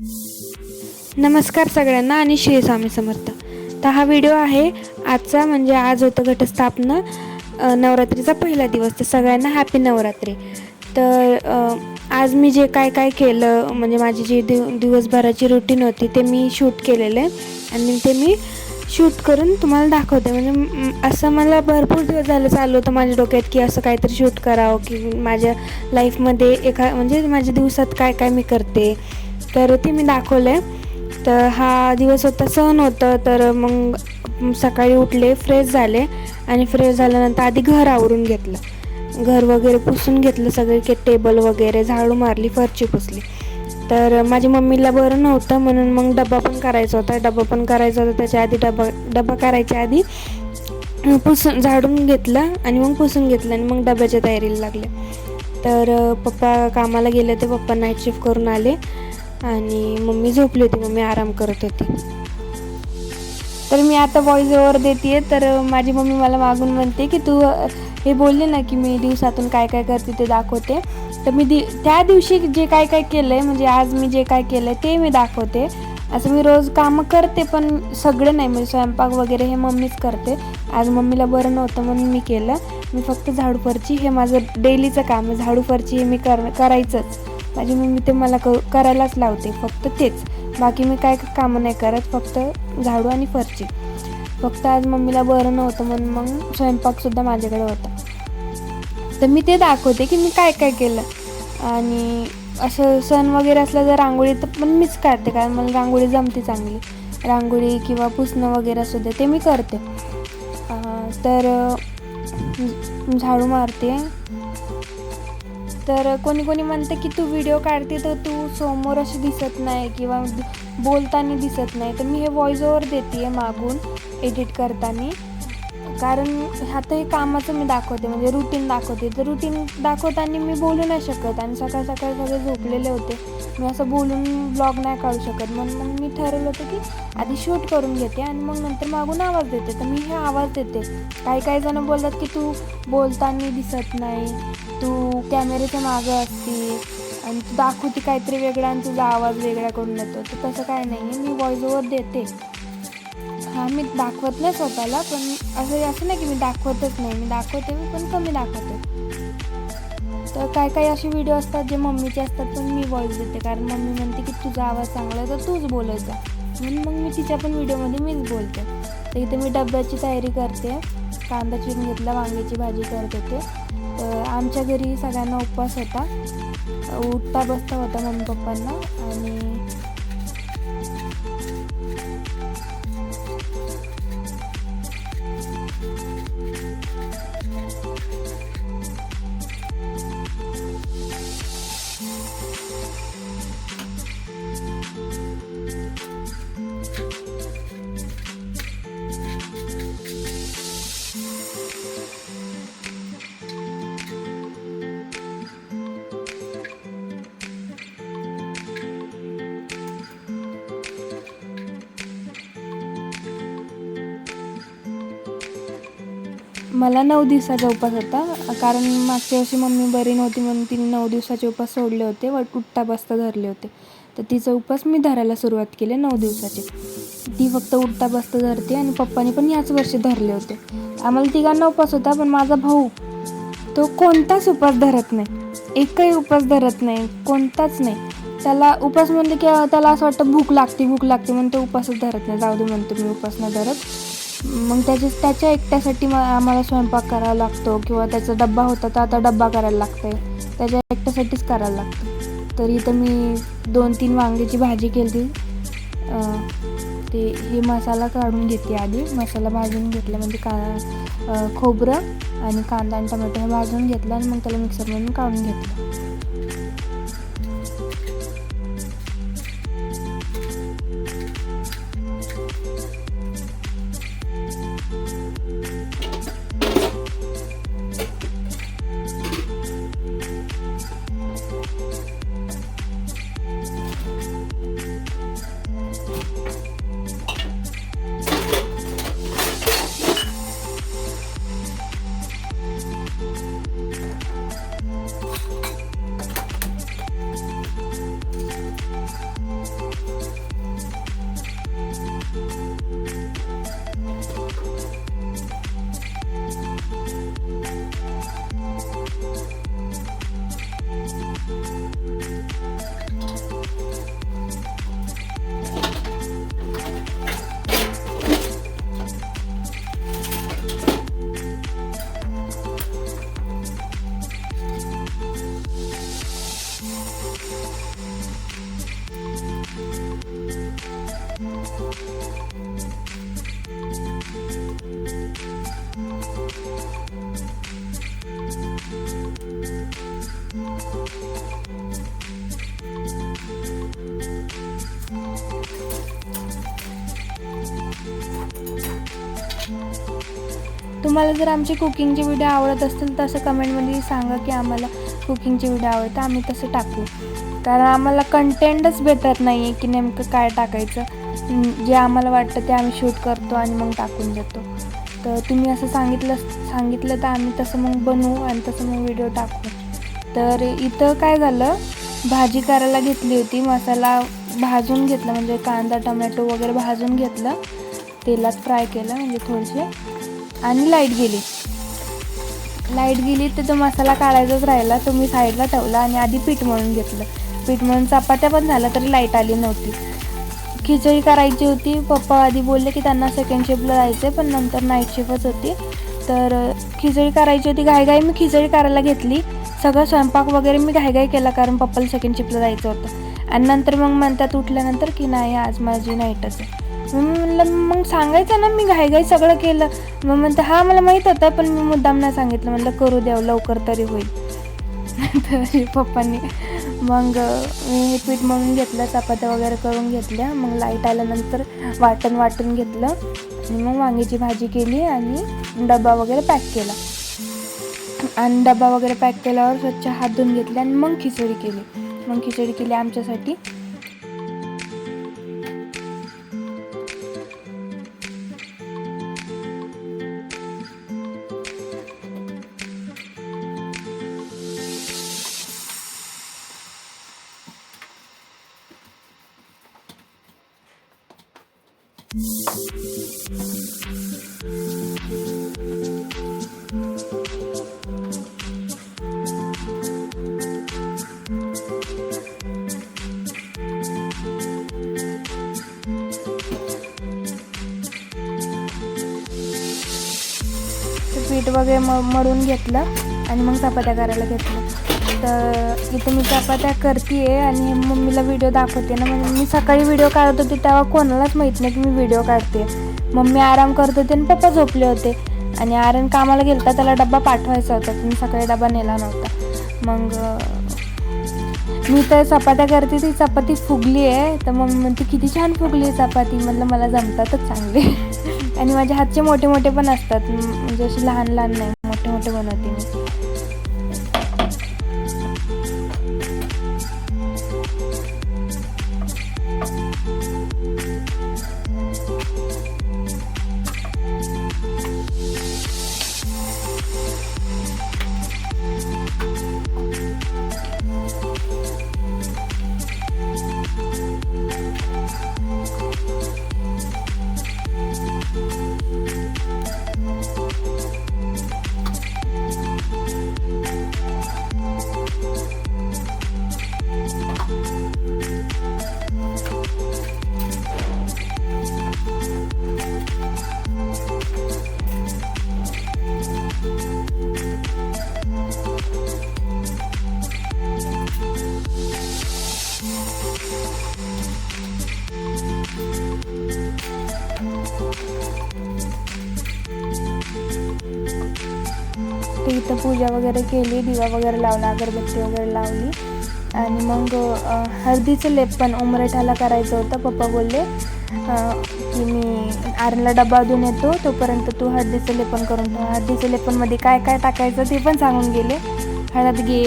नमस्कार सगळ्यांना आणि श्री स्वामी समर्थ. तर हा व्हिडिओ आहे आजचा म्हणजे आज होतं घटस्थापना नवरात्रीचा पहिला दिवस. तर सगळ्यांना हॅपी नवरात्री. तर आज मी जे काय काय केलं म्हणजे माझी जी दिव दिवसभराची रुटीन होती ते मी शूट केलेलं आहे. आणि ते मी शूट करून तुम्हाला दाखवते. म्हणजे असं मला भरपूर दिवस झालं चालू होतं माझ्या डोक्यात की असं काहीतरी शूट करावं की माझ्या लाईफमध्ये एका म्हणजे माझ्या दिवसात काय काय मी करते. तर ते मी दाखवले. तर हा दिवस होता सण होतं तर मग सकाळी उठले फ्रेश झाले आणि फ्रेश झाल्यानंतर आधी घर आवरून घेतलं. घर वगैरे पुसून घेतलं सगळे के टेबल वगैरे झाडू मारली फरची पुसली. तर माझ्या मम्मीला बरं नव्हतं म्हणून मग डबा पण करायचा होता. डबा पण करायचा होता त्याच्या आधी डबा डबा करायच्या आधी पुसून झाडून घेतलं आणि मग पुसून घेतलं आणि मग डब्याच्या तयारीला लागले. तर पप्पा कामाला गेले ते पप्पा नाईट शिफ्ट करून आले. आणि मम्मी झोपली होती मम्मी आराम करत होती. तर मी आता व्हॉइस ओव्हर देते तर माझी मम्मी मला मागून म्हणते की तू हे बोलले ना की मी दिवसातून काय काय करते ते दाखवते. तर मी दि त्या दिवशी जे काय काय केलं आहे म्हणजे आज मी जे काय केलं आहे ते मी दाखवते. असं मी रोज कामं करते पण सगळं नाही म्हणजे स्वयंपाक वगैरे हे मम्मीच करते. आज मम्मीला बरं नव्हतं म्हणून मी केलं. मी फक्त झाडू फरची हे माझं डेलीचं काम आहे झाडू फरची हे मी कर करायचंच. माझी मम्मी ते मला क करायलाच लावते. फक्त तेच. बाकी मी काय कामं नाही करत फक्त झाडू आणि फरची. फक्त आज मम्मीला बरं नव्हतं म्हणून मग स्वयंपाकसुद्धा माझ्याकडे होता. तर मी ते दाखवते की मी काय काय केलं. आणि असं सण वगैरे असला तर रांगोळी तर पण मीच काढते कारण मला रांगोळी जमते चांगली. रांगोळी किंवा पुसणं वगैरे असू दे ते मी करते. तर झाडू मारते. तर कोणी कोणी म्हणते की तू व्हिडिओ काढते तर तू समोर अशी दिसत नाही किंवा बोलताना दिसत नाही. तर मी हे व्हॉइस ओवर देते आहे मागून एडिट करताना. कारण आता हे कामाचं मी दाखवते म्हणजे रुटीन दाखवते. तर रुटीन दाखवताना मी बोलू नाही शकत. आणि सकाळ सकाळ सगळे झोपलेले होते. मी असं बोलून ब्लॉग नाही काढू शकत. म्हणून मग मी ठरवलं होतं की आधी शूट करून घेते आणि मग नंतर मागून आवाज देते. तर मी हे आवाज देते. काही काही जण बोलतात की तू बोलताना दिसत नाही तू कॅमेऱ्याच्या मागं असते आणि तू दाखवते काहीतरी वेगळा आणि तुझा आवाज वेगळा करून येतो. तर तसं काय नाही. आहे मी व्हॉइस ओव्हर देते. हां मी दाखवत नाही स्वतःला पण असं असं नाही की मी दाखवतच नाही. मी दाखवते मी पण कमी दाखवते. तर काय काही असे व्हिडिओ असतात जे मम्मीचे असतात पण मी व्हॉइस देते. कारण मम्मी म्हणते की तुझा आवाज चांगला आहे तर तूच बोलायचा. म्हणून मग मी तिच्या पण व्हिडिओमध्ये मीच बोलते. तर इथे मी डब्याची तयारी करते. कांदा चिरून घेतला वांग्याची भाजी करत होते. तर आमच्या घरी सगळ्यांना उपवास होता. उठता बसता होता मम्मी पप्पांना आणि मला नऊ दिवसाचा उपास होता. कारण मागच्या वर्षी मम्मी बरी नव्हती म्हणून तिने नऊ दिवसाचे उपास सोडले होते व उठता बसता धरले होते. तर तिचा उपास मी धरायला सुरुवात केली नऊ दिवसाचे. ती फक्त उठता बसता धरते आणि पप्पानी पण याच वर्षी धरले होते. आम्हाला तिघांना उपास होता पण माझा भाऊ तो कोणताच उपास धरत नाही. एकही उपास धरत नाही कोणताच नाही. त्याला उपास म्हणते की त्याला असं वाटतं भूक लागते भूक लागते म्हणून तो उपासच धरत नाही. जाऊ दे म्हणतो मी उपास न धरत. मग त्याच्या त्याच्या एकट्यासाठी मग आम्हाला स्वयंपाक करावा लागतो किंवा त्याचा डब्बा होता तर आता डब्बा करायला लागतंय. त्याच्या एकट्यासाठीच करायला लागतं. तर इथं मी दोन तीन वांग्याची भाजी केली. ते हे मसाला काढून घेते आधी. मसाला भाजून घेतला म्हणजे का खोबरं आणि कांदा आणि टमाटर भाजून घेतलं आणि मग त्याला मिक्सरमधून काढून घेतलं. तुम्हाला जर आमचे कुकिंगचे व्हिडिओ आवडत असतील तर असं कमेंटमध्ये सांगा की आम्हाला कुकिंगचे व्हिडिओ आवडतं आम्ही तसं टाकू. कारण आम्हाला कंटेंटच भेटत नाही आहे की नेमकं काय टाकायचं. जे आम्हाला वाटतं ते आम्ही शूट करतो आणि मग टाकून देतो. तर तुम्ही असं सांगितलं सांगितलं तर आम्ही तसं मग बनवू आणि तसं मग व्हिडिओ टाकू. तर इथं काय झालं? भाजी करायला घेतली होती. मसाला भाजून घेतला. म्हणजे कांदा टमॅटो वगैरे भाजून घेतलं. तेलात फ्राय केलं. म्हणजे थोडेसे. आणि लाइट गेली. लाइट गेली तर तो मसाला काढायचाच राहिला. तो मी साईडला ठेवला आणि आधी पीठ मळून घेतलं. पीठ मळून चपात्या पण झाल्या तरी लाइट आली नव्हती. खिचडी करायची होती. पप्पा आधी बोलले की त्यांना सेकंड शिफ्टला जायचं पण नंतर नाईट शिफ्टच होती. तर खिचडी करायची होती. घाईघाई मी खिचडी करायला घेतली. सगळं स्वयंपाक वगैरे मी घाईघाई केला कारण पप्पाला सेकंड शिफ्टला जायचं होतं. आणि नंतर मग म्हणतात उठल्यानंतर की नाही आज माझी नाईटच आहे. मग मी म्हणलं मग सांगायचं ना मी घाईघाई सगळं केलं. मग म्हणतं हा मला माहीत होतं पण मी मुद्दाम नाही सांगितलं. म्हणलं करू द्यावं लवकर तरी होईल. तर पप्पांनी. मग मी हे पीठ मळून घेतलं चपात्या वगैरे करून घेतल्या. मग लाइट आल्यानंतर वाटण वाटून घेतलं. आणि मग वांग्याची भाजी केली आणि डबा वगैरे पॅक केला. आणि डबा वगैरे पॅक केल्यावर स्वच्छ हात धुवून घेतले आणि मग खिचडी केली. मग खिचडी केली आमच्यासाठी. पीठ वगैरे म मळून घेतलं आणि मग चपात्या करायला घेतलं तर इथं मी चपात्या करते आणि मम्मीला व्हिडिओ दाखवते ना. म्हणजे मी सकाळी व्हिडिओ काढत होते तेव्हा कोणालाच माहीत नाही की मी व्हिडिओ काढते. मम्मी आराम करत होते आणि पप्पा झोपले होते. आणि आर्यन कामाला गेलता त्याला डब्बा पाठवायचा होता. तर मी सकाळी डबा नेला नव्हता. मग मी तर चपात्या करते ती चपाती फुगली आहे तर मग म्हणते किती छान फुगली आहे चपाती. म्हटलं मला जमतातच चांगली. आणि माझ्या हातचे मोठे मोठे पण असतात. म्हणजे असे लहान लहान नाही मोठे मोठे बनवते मी. ते इथं पूजा वगैरे केली दिवा वगैरे लावला अगरबत्ती वगैरे लावली. आणि मग हळदीचं लेप पण उमरेठाला करायचं होतं पप्पा बोलले की मी आरला डबा देऊन येतो तोपर्यंत तू हळदीचं लेपन करून ठेव. हळदीचं लेपनमध्ये काय काय टाकायचं ते पण सांगून गेले. हळद घे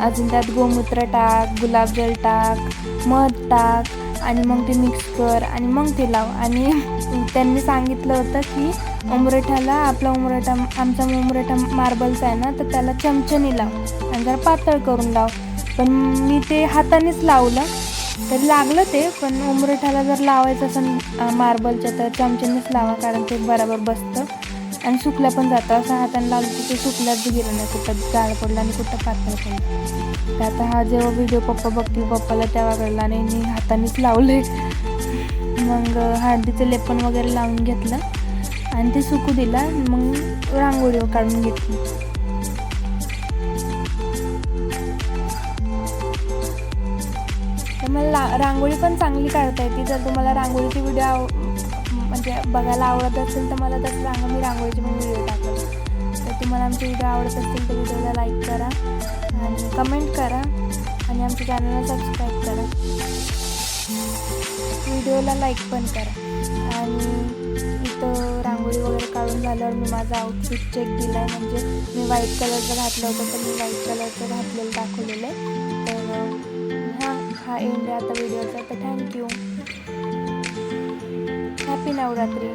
अजून त्यात गोमूत्र टाक गुलाबजल टाक मध टाक आणि मग ते मिक्स कर आणि मग ते लाव. आणि त्यांनी सांगितलं होतं की उमरठाला आपला उमरठा आमचा उमरठा मार्बलचा आहे ना तर त्याला चमच्याने लाव आणि जरा पातळ करून लाव. पण मी ते हातानेच लावलं तर लागलं ते पण उमरठाला जर लावायचं असेल मार्बलच्या तर चमच्यानेच लावा कारण ते बरोबर बसतं. आणि सुकल्या पण जातं असं हाताने लावलं तिथे ते सुकल्याच गेलं नाही कुठं. जाळ पडलं आणि कुठं पातळ पडलं. तर आता हा जेव्हा व्हिडिओ पप्पा बघतील पप्पाला तेव्हा कळला आणि मी हातानेच लावले मग हळदीचं लेपन वगैरे लावून घेतलं आणि ते सुकू दिला. मग रांगोळी काढून घेतली. तर मला रांगोळी पण चांगली काढता येते. जर तुम्हाला रांगोळीची व्हिडिओ आव म्हणजे बघायला आवडत असेल तर मला तसं सांगा. मी रांगोळीचे पण व्हिडिओ टाकेल तर तुम्हाला आमचे व्हिडिओ आवडत असतील तर व्हिडिओला लाईक करा आणि कमेंट करा आणि आमच्या चॅनलला सबस्क्राईब करा. व्हिडिओला लाईक पण करा. आणि इथं रांगोळी वगैरे काढून झाल्यावर मी माझा आउटफिट चेक दिला आहे म्हणजे मी व्हाईट कलरचं घातलं होतं तर मी व्हाईट कलरचं घातलेलं दाखवलेलं आहे. तर हां हा हा एंड आहे आता व्हिडिओचा तर थँक्यू हॅपी नवरात्री